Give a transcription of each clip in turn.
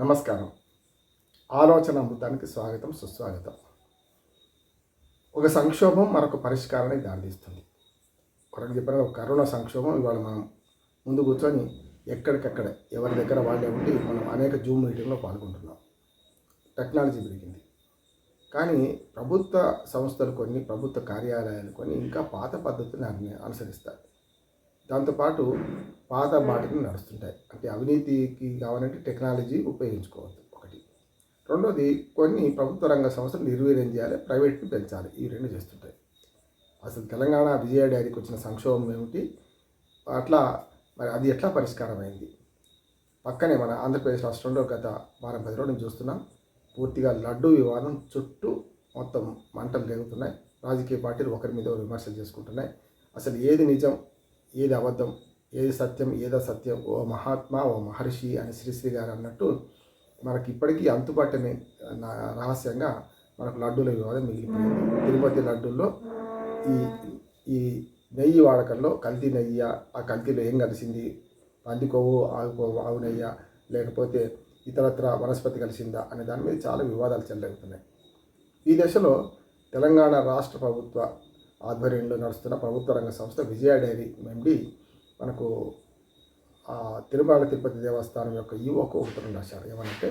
నమస్కారం. ఆలోచన అమృతానికి స్వాగతం సుస్వాగతం. ఒక సంక్షోభం మరొక పరిష్కారానికి దారితీస్తుంది. ఒకరికి చెప్పిన ఒక కరోనా సంక్షోభం ఇవాళ మనం ముందు కూర్చొని ఎక్కడికక్కడ ఎవరి దగ్గర వాళ్ళే ఉండి మనం అనేక జూమ్ మీటింగ్లో పాల్గొంటున్నాం. టెక్నాలజీ పెరిగింది. కానీ ప్రభుత్వ సంస్థలు కొన్ని ప్రభుత్వ కార్యాలయాలు కొన్ని ఇంకా పాత పద్ధతిని అను- అనుసరిస్తాయి. దాంతోపాటు పాత బాటని నడుస్తుంటాయి. అంటే అవినీతికి కావాలంటే టెక్నాలజీ ఉపయోగించుకోవద్దు ఒకటి. రెండోది కొన్ని ప్రభుత్వ రంగ సంస్థలు నిర్వీర్యం చేయాలి ప్రైవేట్ని పెంచాలి. ఈ రెండు చేస్తుంటాయి. అసలు తెలంగాణ విజయ డైరీకి వచ్చిన సంక్షోభం ఏమిటి? అట్లా మరి అది ఎట్లా పరిష్కారమైంది? పక్కనే మన ఆంధ్రప్రదేశ్ రాష్ట్రంలో గత వారం పది రోజులు చూస్తున్నాం. పూర్తిగా లడ్డు వివాదం చుట్టూ మొత్తం మంటలు రేగుతున్నాయి. రాజకీయ పార్టీలు ఒకరి మీద విమర్శలు చేసుకుంటున్నాయి. అసలు ఏది నిజం? ఏది అబద్ధం ఏది సత్యం ఏదో సత్యం ఓ మహాత్మా ఓ మహర్షి అని శ్రీశ్రీ గారు అన్నట్టు మనకి ఇప్పటికీ అంతుపట్టని రహస్యంగా మనకు లడ్డూల వివాదం మిగిలిపోయింది. తిరుపతి లడ్డూల్లో ఈ ఈ నెయ్యి వాడకంలో కల్తీ నెయ్యి ఆ కల్తీలో ఏం కలిసింది? పంది కొవ్వు ఆవు కొవ్వు ఆవు నెయ్య లేకపోతే ఇతరత్ర వనస్పతి కలిసిందా అనే దాని మీద చాలా వివాదాలు చెలరేగుతున్నాయి. ఈ దశలో తెలంగాణ రాష్ట్ర ప్రభుత్వ ఆధ్వర్యంలో నడుస్తున్న ప్రభుత్వ రంగ సంస్థ విజయ డైరీ ఎండి మనకు తిరుమల తిరుపతి దేవస్థానం యొక్క ఈవోకు ఉత్తరం రాశారు. ఏమంటే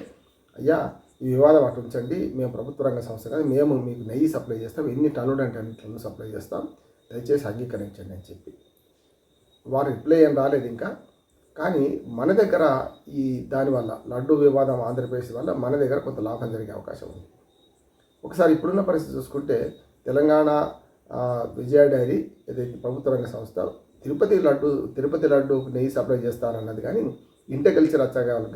అయ్యా ఈ వివాదం అటు ఉంచండి మేము ప్రభుత్వ రంగ సంస్థ కానీ మేము మీకు నెయ్యి సప్లై చేస్తాం ఎన్ని టన్నులు అంటే అన్ని టన్నులు సప్లై చేస్తాం దయచేసి అంగీకరించండి అని చెప్పి. వారు రిప్లై ఏం రాలేదు ఇంకా. కానీ మన దగ్గర ఈ దానివల్ల లడ్డు వివాదం ఆంధ్రప్రదేశ్ వల్ల మన దగ్గర కొంత లాభం జరిగే అవకాశం ఉంది. ఒకసారి ఇప్పుడున్న పరిస్థితి చూసుకుంటే తెలంగాణ విజయ డైరీ ఏదైతే ప్రభుత్వ రంగ సంస్థ. తిరుపతి లడ్డు తిరుపతి లడ్డు నెయ్యి సప్లై చేస్తారన్నది కానీ ఇంట కలిసి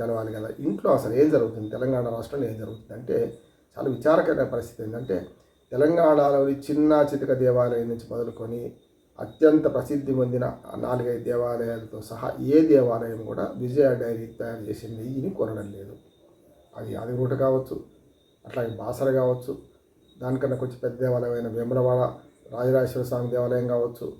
గలవాలి కదా. ఇంట్లో అసలు ఏం జరుగుతుంది? తెలంగాణ రాష్ట్రంలో ఏం జరుగుతుంది? అంటే చాలా విచారకరమైన పరిస్థితి ఏంటంటే తెలంగాణలోని చిన్న చితక దేవాలయం నుంచి మొదలుకొని అత్యంత ప్రసిద్ధి పొందిన నాలుగైదు దేవాలయాలతో సహా ఏ దేవాలయం కూడా విజయ డైరీ తయారు చేసే నెయ్యిని కొనడం లేదు. అది ఆదిరూట కావచ్చు అట్లాగే బాసర కావచ్చు దానికన్నా కొంచెం పెద్ద దేవాలయమైన వేములవాడ రాజరాజేశ్వర స్వామి దేవాలయం కావచ్చు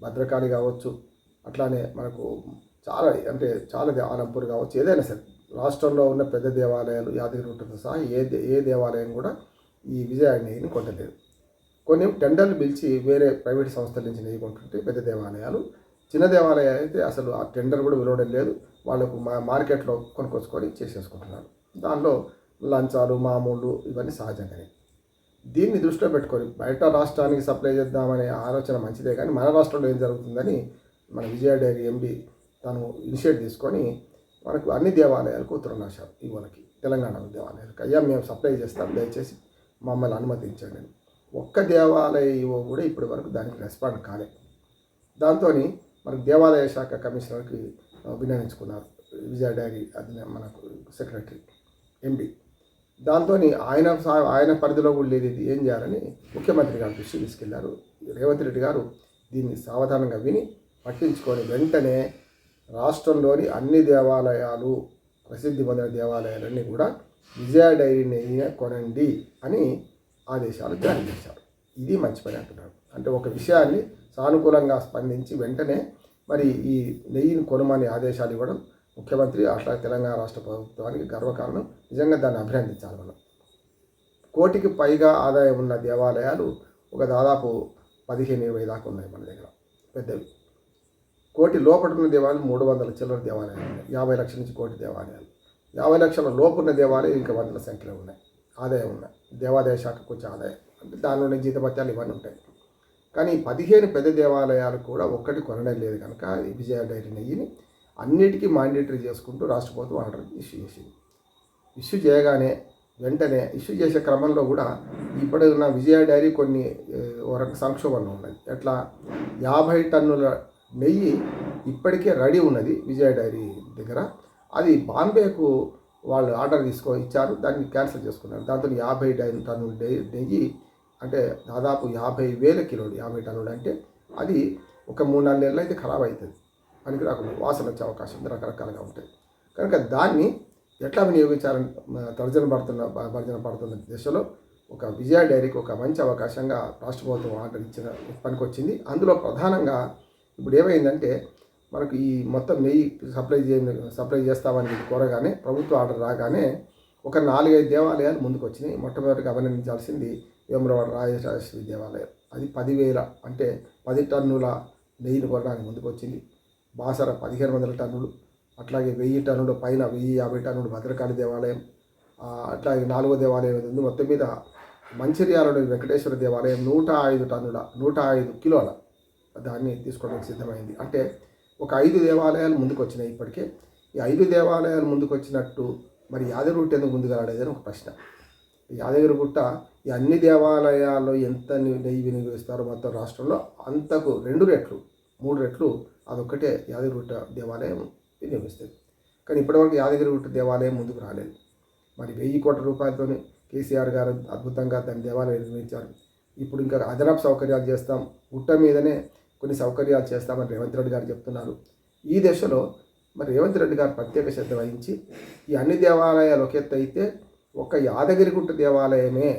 భద్రకాళి కావచ్చు అట్లానే మనకు చాలా అంటే చాలా దే- కావచ్చు ఏదైనా సరే రాష్ట్రంలో ఉన్న పెద్ద దేవాలయాలు యాదగిరిగుట్టతో సహా ఏ ఏ దేవాలయం కూడా ఈ విజయాన్ని కొట్టలేదు కొన్ని టెండర్లు పిలిచి వేరే ప్రైవేట్ సంస్థల నుంచి నెయ్యి కొంటుంటే పెద్ద దేవాలయాలు చిన్న దేవాలయాలు అయితే అసలు ఆ టెండర్ కూడా విలువడం లేదు. వాళ్ళకు మా మార్కెట్లో కొనుక్కొచ్చుకొని చేసేసుకుంటున్నారు. దానిలో లంచాలు మామూలు ఇవన్నీ సహజంగానే. దీన్ని దృష్టిలో పెట్టుకొని బయట రాష్ట్రానికి సప్లై చేద్దామనే ఆలోచన మంచిదే కానీ మన రాష్ట్రంలో ఏం జరుగుతుందని మన విజయ డైరీ ఎండి తను ఇనిషియేట్ తీసుకొని మనకు అన్ని దేవాలయాలకు ఉత్తరం రాశారు ఇవ్వలకి తెలంగాణ దేవాలయాలకు. అయ్యా మేము సప్లై చేస్తాం దయచేసి మమ్మల్ని అనుమతించండి ఒక్క దేవాలయ ఇవో కూడా ఇప్పటి వరకు దానికి రెస్పాండ్ కాలే. దాంతో మనకు దేవాలయ శాఖ కమిషనర్కి వినియోగించుకున్నారు విజయ డైరీ అది మనకు సెక్రటరీ ఎండి దాంతో ఆయన ఆయన పరిధిలో కూడా లేదు ఇది. ఏం చేయాలని ముఖ్యమంత్రి గారు దృష్టి తీసుకెళ్ళారు. రేవంత్ రెడ్డి గారు దీన్ని సావధానంగా విని పట్టించుకొని వెంటనే రాష్ట్రంలోని అన్ని దేవాలయాలు ప్రసిద్ధి పొందిన దేవాలయాలన్నీ కూడా విజయ డైరీ కొనండి అని ఆదేశాలు జారీ చేశారు. ఇది మంచి పని అంటున్నారు. అంటే ఒక విషయాన్ని సానుకూలంగా స్పందించి వెంటనే మరి ఈ నెయ్యిని కొనమని ఆదేశాలు ఇవ్వడం ముఖ్యమంత్రి అట్లా తెలంగాణ రాష్ట్ర ప్రభుత్వానికి గర్వకారణం నిజంగా దాన్ని అభినందించాలి మనం. కోటికి పైగా ఆదాయం ఉన్న దేవాలయాలు ఒక దాదాపు పదిహేను ఇరవై దాకా ఉన్నాయి మన దగ్గర. పెద్దవి. కోటి లోపల ఉన్న దేవాలయాలు మూడు వందల చిల్లర దేవాలయాలు ఉన్నాయి. యాభై లక్షల నుంచి కోటి దేవాలయాలు. యాభై లక్షల లోపు ఉన్న దేవాలయాలు ఇంకా వందల సంఖ్యలో ఉన్నాయి. ఆదాయం ఉన్నాయి. దేవాదాయ శాఖకు వచ్చే ఆదాయం. అంటే దానిలోనే జీతపత్యాలు ఇవన్నీ ఉంటాయి. కానీ పదిహేను పెద్ద దేవాలయాలు కూడా ఒక్కటి కొనడం లేదు కనుక విజయ డైరీ నెయ్యిని అన్నిటికీ మాండేటరీ చేసుకుంటూ రాష్ట్ర ప్రభుత్వం ఆర్డర్ ఇష్యూ చేసింది. ఇష్యూ చేయగానే వెంటనే ఇష్యూ చేసే క్రమంలో కూడా ఇప్పుడు ఉన్న విజయ డైరీ కొన్ని వరకు సంక్షోభంలో ఉన్నది. ఎట్లా? యాభై టన్నుల నెయ్యి ఇప్పటికే రెడీ ఉన్నది విజయ డైరీ దగ్గర. అది బాంబేకు వాళ్ళు ఆర్డర్ తీసుకో ఇచ్చారు. దాన్ని క్యాన్సిల్ చేసుకున్నారు. దాంతో యాభై టన్నుల నెయ్యి అంటే దాదాపు యాభై వేల కిలోలు యాభై టన్నులు అంటే అది ఒక మూడు నాలుగు నెలలు అయితే ఖరాబ్ అవుతుంది. పనికి రాకుండా వాసన వచ్చే అవకాశం ఉంది రకరకాలుగా ఉంటాయి. కనుక దాన్ని ఎట్లా వినియోగించాలని తర్జన పడుతున్న భర్జన పడుతున్న దశలో ఒక విజయ డైరీకి ఒక మంచి అవకాశంగా రాష్ట్ర ప్రభుత్వం ఆర్డర్ ఇచ్చిన పనికొచ్చింది. అందులో ప్రధానంగా ఇప్పుడు ఏమైందంటే మనకు ఈ మొత్తం నెయ్యి సప్లై చేయ సప్లై చేస్తామని కోరగానే ప్రభుత్వ ఆర్డర్ రాగానే ఒక నాలుగైదు దేవాలయాలు ముందుకు వచ్చినాయి మొట్టమొదటిగా అభినందించాల్సింది వేమరవాడ రాజేశ్వరి దేవాలయం. అది పదివేల అంటే పది టన్నుల నెయ్యిని కొనడానికి ముందుకు వచ్చింది బాసర పదిహేను వందల టన్నులు అట్లాగే వెయ్యి టన్నుల పైన వెయ్యి యాభై టన్నులు భద్రకాళి దేవాలయం అట్లాగే నాలుగో దేవాలయం ఉంది. మొత్తం మీద మంచిర్యాలలోని వెంకటేశ్వర దేవాలయం నూట ఐదు టన్నుల నూట ఐదు కిలోల దాన్ని తీసుకోవడానికి సిద్ధమైంది. అంటే ఒక ఐదు దేవాలయాలు ముందుకు వచ్చినాయి ఇప్పటికే. ఈ ఐదు దేవాలయాలు ముందుకు వచ్చినట్టు మరి యాదగిరిగుట్ట ఎందుకు ముందుకు రాలేదని ఒక ప్రశ్న. యాదగిరిగుట్ట ఈ అన్ని దేవాలయాల్లో ఎంత నెయ్యి వినియోగిస్తారో మొత్తం రాష్ట్రంలో అంతకు రెండు రెట్లు మూడు రెట్లు అదొక్కటే యాదగిరిగుట్ట దేవాలయం వినియోగిస్తుంది కానీ ఇప్పటివరకు యాదగిరిగుట్ట దేవాలయం ముందుకు రాలేదు. మరి వెయ్యి కోట్ల రూపాయలతోనే కేసీఆర్ గారు అద్భుతంగా దాని దేవాలయం నిర్మించారు. ఇప్పుడు ఇంకా అదనపు సౌకర్యాలు చేస్తాం. గుట్ట మీదనే కొన్ని సౌకర్యాలు చేస్తామని రేవంత్ రెడ్డి గారు చెప్తున్నారు. ఈ దశలో మరి రేవంత్ రెడ్డి గారు ప్రత్యేక శ్రద్ధ వహించి ఈ అన్ని దేవాలయాలు ఒక ఎత్తు అయితే ఒక యాదగిరిగుట్ట దేవాలయమే.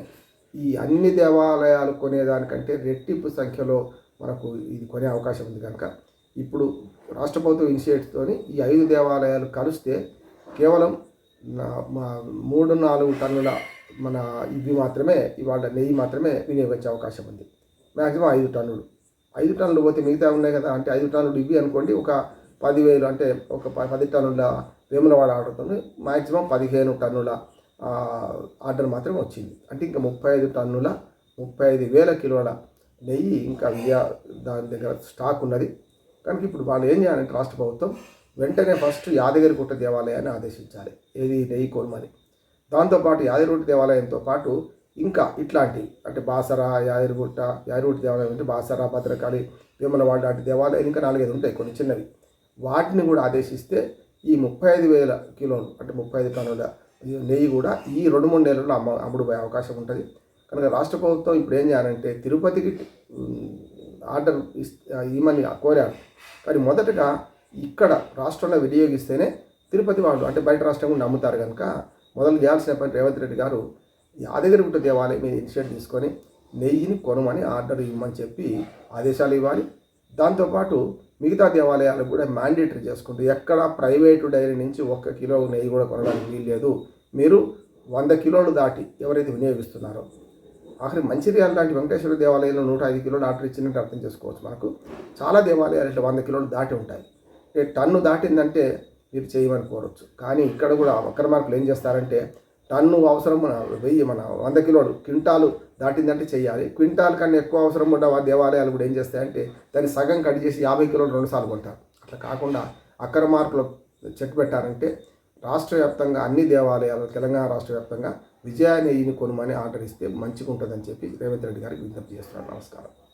ఈ అన్ని దేవాలయాలు కొనేదానికంటే రెట్టింపు సంఖ్యలో మనకు ఇది కొనే అవకాశం ఉంది కనుక ఇప్పుడు రాష్ట్ర ప్రభుత్వం ఇనిషియేటివ్తోని ఈ ఐదు దేవాలయాలు కలిస్తే కేవలం మా మూడు నాలుగు టన్నుల మన ఇవి మాత్రమే ఇవాళ నెయ్యి మాత్రమే వినియోగించే అవకాశం ఉంది. మ్యాక్సిమం ఐదు టన్నులు. ఐదు టన్నులు పోతే మిగతా ఉన్నాయి కదా అంటే ఐదు టన్నులు ఇవి అనుకోండి ఒక పదివేలు అంటే ఒక ప- పది టన్నుల వేములవాడ ఆర్డర్తో మ్యాక్సిమం పదిహేను టన్నుల ఆర్డర్ మాత్రమే వచ్చింది. అంటే ఇంకా ముప్పై ఐదు టన్నుల ముప్పై ఐదు వేల కిలోల నెయ్యి ఇంకా దాని దగ్గర స్టాక్ ఉన్నది. కనుక ఇప్పుడు వాళ్ళు ఏం చేయాలంటే రాష్ట్ర ప్రభుత్వం వెంటనే ఫస్ట్ యాదగిరిగుట్ట దేవాలయాన్ని ఆదేశించాలి. ఏది నెయ్యి కొనుమని దాంతోపాటు యాదగిరిగుట్ట దేవాలయంతో పాటు ఇంకా ఇట్లాంటి అంటే బాసరా యాదగిరిగుట్ట యాదగిరిగుట్ట దేవాలయం అంటే బాసరా భద్రకాళి వేములవాడ లాంటి దేవాలయాలు ఇంకా నాలుగైదు ఉంటాయి కొన్ని చిన్నవి. వాటిని కూడా ఆదేశిస్తే ఈ ముప్పై ఐదు వేల కిలోలు అంటే ముప్పై ఐదు టన్నుల నెయ్యి కూడా ఈ రెండు మూడు నెలల్లో అమ్మ అమ్ముడుపోయే అవకాశం ఉంటుంది. కనుక రాష్ట్ర ప్రభుత్వం ఇప్పుడు ఏం చేయాలంటే తిరుపతికి ఆర్డర్ ఇస్ ఇవ్వమని కోరారు. మరి మొదటగా ఇక్కడ రాష్ట్రంలో వినియోగిస్తేనే తిరుపతి వాళ్ళు అంటే బయట రాష్ట్రం కూడా నమ్ముతారు కనుక మొదలు చేయాల్సిన పని రేవంత్ రెడ్డి గారు యాదగిరిగుట్ట దేవాలయం మీద ఇనిషియేట్ తీసుకొని నెయ్యిని కొనమని ఆర్డర్ ఇవ్వమని చెప్పి ఆదేశాలు ఇవ్వాలి. దాంతోపాటు మిగతా దేవాలయాలకు కూడా మ్యాండేటరీ చేసుకుంటూ ఎక్కడ ప్రైవేటు డైరీ నుంచి ఒక్క కిలో నెయ్యి కూడా కొనడానికి వీల్లేదు. మీరు వంద కిలోలు దాటి ఎవరైతే వినియోగిస్తున్నారో ఆఖరి మంచిర్యాల లాంటి వెంకటేశ్వర దేవాలయంలో నూట ఐదు కిలోలు ఆర్డర్ ఇచ్చినట్టు అర్థం చేసుకోవచ్చు మనకు. చాలా దేవాలయాలు ఇట్లా వంద కిలోలు దాటి ఉంటాయి. టన్ను దాటిందంటే మీరు చేయమని కోరవచ్చు కానీ ఇక్కడ కూడా అక్రమ మార్కులు ఏం చేస్తారంటే టన్ను అవసరం మన వెయ్యి మన వంద కిలోలు క్వింటాలు దాటిందంటే చేయాలి. క్వింటాల్ కన్నా ఎక్కువ అవసరం ఉన్న దేవాలయాలు కూడా ఏం చేస్తాయంటే దాన్ని సగం కట్ చేసి యాభై కిలోలు రెండుసార్లు కొంటారు. అట్లా కాకుండా అక్రమ మార్కులు చెక్ పెట్టారంటే రాష్ట్ర వ్యాప్తంగా అన్ని దేవాలయాలు తెలంగాణ రాష్ట్ర వ్యాప్తంగా విజయాన్ని ఈయన కొనుమని ఆర్డర్ ఇస్తే మంచిగా ఉంటుందని చెప్పి రేవంత్ రెడ్డి గారికి విజ్ఞప్తి చేస్తున్నాను. నమస్కారం.